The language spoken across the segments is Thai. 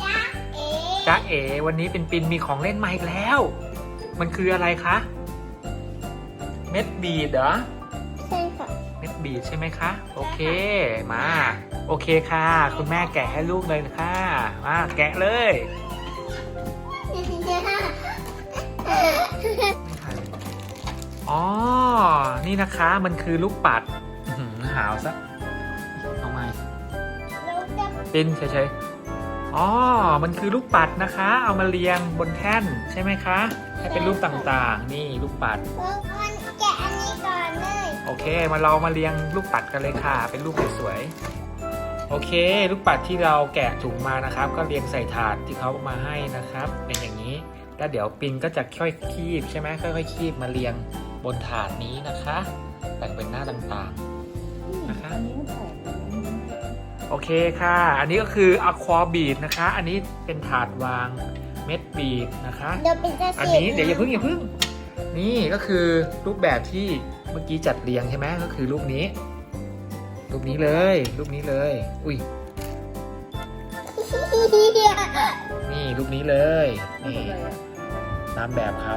จ้าเอ๋จ้าเอ๋วันนี้เป็นปินมีของเล่นใหม่อีกแล้ว มันคืออะไรคะ เม็ดบีดเหรอ ใช่ค่ะ เม็ดบีดใช่ไหมคะ โอเค มา โอเคค่ะ คุณแม่แกะให้ลูกเลยค่ะ มาแกะเลยอ๋อ นี่นะคะ มันคือลูกปัดอื้อหือหาวซะ ปินเฉยๆอ๋อ มันคือลูกปัดนะคะ เอามาเรียงบนแท่นใช่ไหมคะ ให้เป็นรูปต่างๆ นี่ลูกปัดเรามันแกะอันนี้ก่อนเลย โอเค มาเรามาเรียงลูกปัดกันเลยค่ะ เป็นรูปสวยๆ โอเค ลูกปัดที่เราแกะถุงมานะครับ ก็เรียงใส่ถาดที่เขามาให้นะครับ เป็นอย่างนี้ แล้วเดี๋ยวปินก็จะค่อยคีบใช่ไหมค่อยๆคีบมาเรียงบนถาดนี้นะคะ แบ่งเป็นหน้าต่างๆ นะคะ โอเคค่ะ อันนี้ก็คืออะควาบีดนะคะ อันนี้เป็นถาดวางเม็ดบีดนะคะ เดี๋ยวเป็นจะอันสีนี้เดี๋ยวอย่าเพิ่งอย่าเพิ่ง นี่ก็คือรูปแบบที่เมื่อกี้จัดเรียงใช่ไหมก็คือรูปนี้ รูปนี้เลย รูปนี้เลย อุ้ยนี่รูปนี้เลยนี่ตามแบบเขา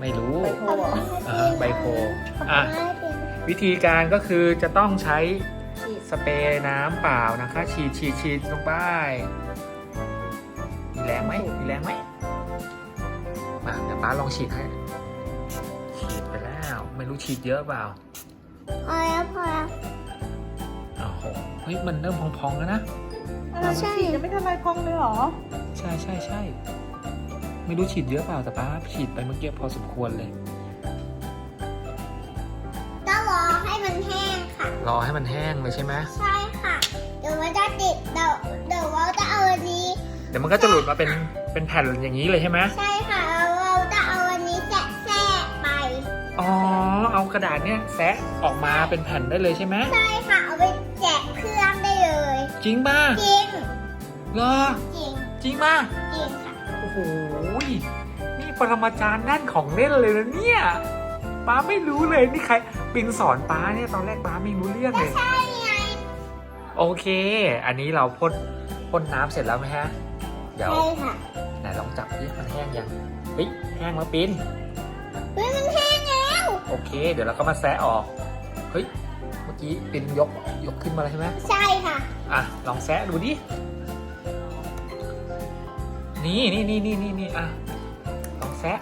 ไม่รู้ใบโพธิ์เหรออ่าฮะใบโพธิ์อะวิธีการก็คือจะต้องใช้ฉีด สเปรย์น้ำเปล่านะคะ ฉีดฉีดฉีดลงไป มีแรงไหมมีแรงไหมมาเดี๋ยวป้าลองฉีดให้ ฉีดไปแล้ว ไม่รู้ฉีดเยอะเปล่าพอแล้วพอแล้วอ้าวโหเฮ้ยมันเริ่มพองๆแล้วนะอะไรมันฉีดยังไม่ทันไรพองเลยเหรอ ใช่ใช่ใช่ไม่รู้ฉีดเยอะเปล่าแต่ป้าฉีดไปเมื่อกี้พอสมควรเลย รอให้มันแห้งเลยใช่ไหมใช่ค่ะ เดี๋ยวมันจะติดเดี๋ยวเดี๋ยวเราจะเอาอันนี้ เดี๋ยวมันก็จะหลุดมาเป็นเป็นแผ่นอย่างนี้เลยใช่ไหมใช่ค่ะแล้วเราจะเอาอันนี้แทะแทะไป อ๋อ เอากระดาษเนี่ยแซะออกมาเป็นแผ่นได้เลยใช่ไหมใช่ค่ะ เอาไปแจกเครื่องได้เลย จริงป่ะจริงเหรอจริงจริงป่ะจริงค่ะ โอ้โห นี่ปรมาจารย์ด้านของเล่นเลยนะเนี่ย ป้าไม่รู้เลยนี่ใครปินสอนป้าเนี่ยตอนแรกป้าไม่รู้เรื่องเลยใช่ไงโอเค อันนี้เราพ่นพ่นน้ำเสร็จแล้วไหมฮะ เดี๋ยวใช่ค่ะไหนลองจับดิมันแห้งยังเฮ้ยแห้งแล้วปินเฮ้ยมันแห้งแล้วโอเค เดี๋ยวเราก็มาแซะออกเฮ้ยเมื่อกี้ปินยกยกขึ้นมาแล้วใช่ไหมใช่ค่ะอะลองแซะดูดินี่นี่นี่นี่นี่นี่อะลองแซะ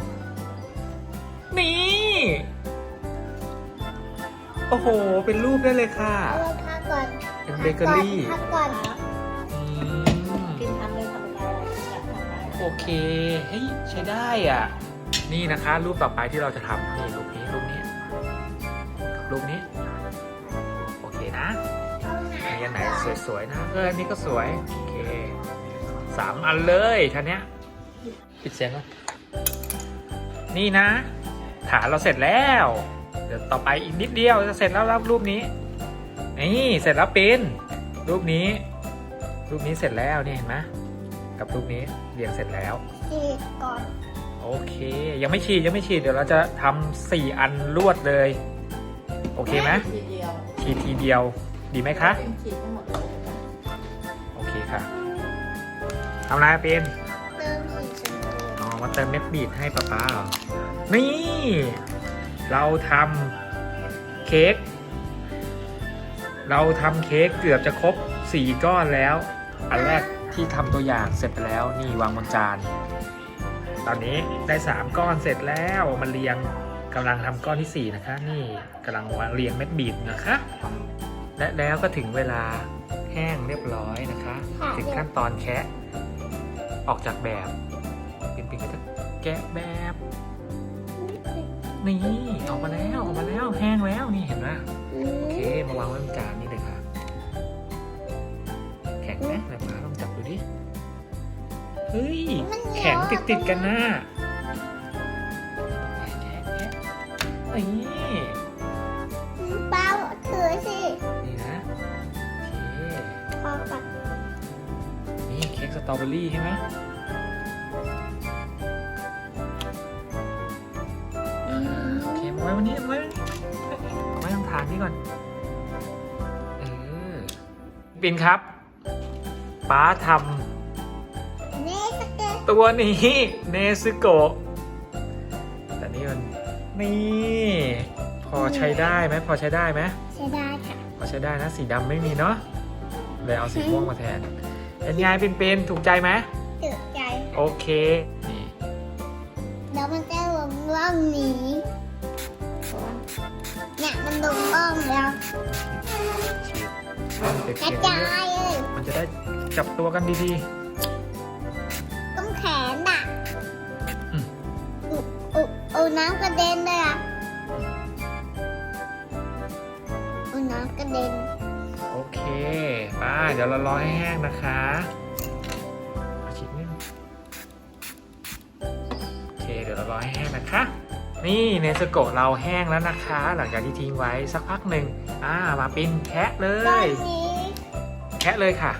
นี่ โอ้โห เป็นรูปได้เลยค่ะ เราพักก่อนเป็นเบเกอรี่ พักก่อนอืมกินทำเลยทำอะไรอยากทำอะไรโอเค เฮ้ย ใช้ได้อะ นี่นะคะ รูปต่อไปที่เราจะทำนี่รูปนี้ รูปนี้ รูปนี้ โอเคนะมีอันไหนสวยๆนะ เอออันนี้ก็สวย โอเคสามอันเลยท่านี้ย ปิดเสียงก่อนนี่นะ ฐานเราเสร็จแล้ว เดี๋ยวต่อไปอีกนิดเดียวจะเสร็จแล้วรับรูปนี้ นี่เสร็จแล้วเป็นรูปนี้ รูปนี้เสร็จแล้วนี่เห็นไหมกับรูปนี้เรียงเสร็จแล้วฉีดก่อนโอเค ยังไม่ฉีดยังไม่ฉีดเดี๋ยวเราจะทำสี่อันรวดเลย โอเคไหมทีเดียวฉีดทีเดียวดีไหมคะเป็นฉีดให้หมดเลยโอเคค่ะทำอะไรเป็น มาเติมเม็ดบีดให้ป๊าป๊าเหรอนี่ เราทำเค้ก เราทำเค้กเกือบจะครบสี่ก้อนแล้ว อันแรกที่ทำตัวอย่างเสร็จไปแล้วนี่วางบนจาน ตอนนี้ได้สามก้อนเสร็จแล้วมาเรียงกำลังทำก้อนที่สี่นะคะ นี่กำลังวางเรียงเม็ดบีดนะคะ และแล้วก็ถึงเวลาแห้งเรียบร้อยนะคะ ถึงขั้นตอนแคะออกจากแบบปิ่นปิ่นก็จะ แกะแบบนี่ออกมาแล้วออกมาแล้วแห้งแล้วนี่เห็นไหมโอเคมาวางไว้บนจานนี่เลยค่ะแข็งไหมแบบมาลองจับดูดิเฮ้ยมันเหนียวแข็งติดติดๆกันอะนะแกะแกะนี่เปล่าถือสินี่นะโอเคพอก่อนนี่เค้กสตรอเบอรี่ใช่ไหม ว้วันนี้มาไว้วันนี้เอาไว้ตรงฐานนี้ก่อนปินครับป้าทเนสเกตำตัวนี้เนซึโกะแต่นี่มันนี่ พอใช้ได้ไหมพอใช้ได้ไหม ใช่ได้ค่ะพอใช้ได้นะสีดำไม่มีเนาะเลยเอาสีม่วงมาแทน เป็นไงเป็นเป็นถูกใจไหมตื่นใจ โอเคนี่ แล้วมันจะลงร่องนี้เนี่ย มันลงร่องแล้วฉีดมันจะกเขีระยนจายเลยมันจะได้จับตัวกันดีต้องแขนอะอืมอุอุอุน้ำกระเด็นเลยอะอุน้ำกระเด็นๆ โอเคป้าเดี๋ยวเรารอให้แห้งนะคะเอาฉีดนิดนึงโอเค เดี๋ยวเรารอให้แห้งนะคะ นี่เนสโกะเราแห้งแล้วนะคะ หลังจากที่ทิ้งไว้สักพักหนึ่งอ่ามาปิ้นแคะเลตอนย นี้แคะเลยค่ะ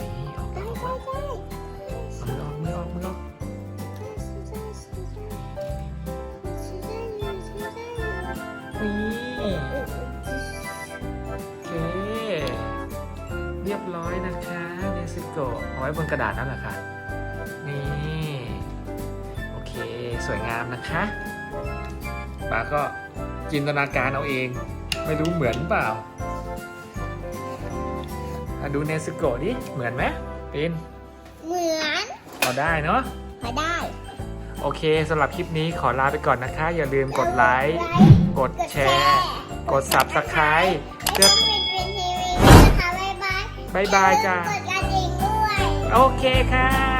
นี่ออกได้ออกได้มาได้เอามือออกมือออกมือออกนี่โอเค เรียบร้อยนะคะ เนสโกะเอาไว้บนกระดาษนั่นแหละค่ะ นี่ โอเค สวยงามนะคะป้าก็จินตนาการเอาเอง ไม่รู้เหมือนเปล่าอะดูเนสโกะดิ เหมือนไหมปินเหมือนพอได้เนาะพอได้ โอเคสำหรับคลิปนี้ขอลาไปก่อนนะคะ อย่าลืมกดไลค์ กดแชร์ กด Subscribe เพื่อ เป็นเป็นทีวีนะคะ บ๊ายบาย บ๊ายบายจ้า กดกระดิ่งด้วย โอเคค่ะ